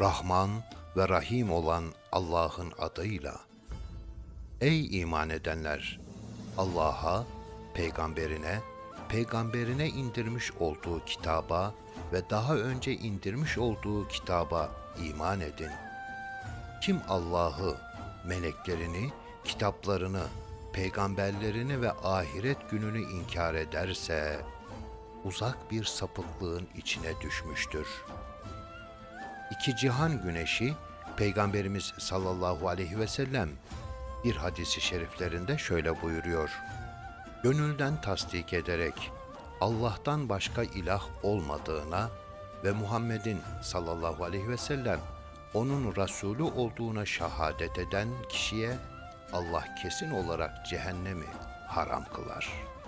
Rahman ve Rahim olan Allah'ın adıyla. Ey iman edenler! Allah'a, peygamberine, peygamberine indirmiş olduğu kitaba ve daha önce indirmiş olduğu kitaba iman edin. Kim Allah'ı, meleklerini, kitaplarını, peygamberlerini ve ahiret gününü inkar ederse, uzak bir sapıklığın içine düşmüştür. İki cihan güneşi, Peygamberimiz sallallahu aleyhi ve sellem bir hadisi şeriflerinde şöyle buyuruyor. Gönülden tasdik ederek Allah'tan başka ilah olmadığına ve Muhammed'in sallallahu aleyhi ve sellem onun Resulü olduğuna şehadet eden kişiye Allah kesin olarak cehennemi haram kılar.''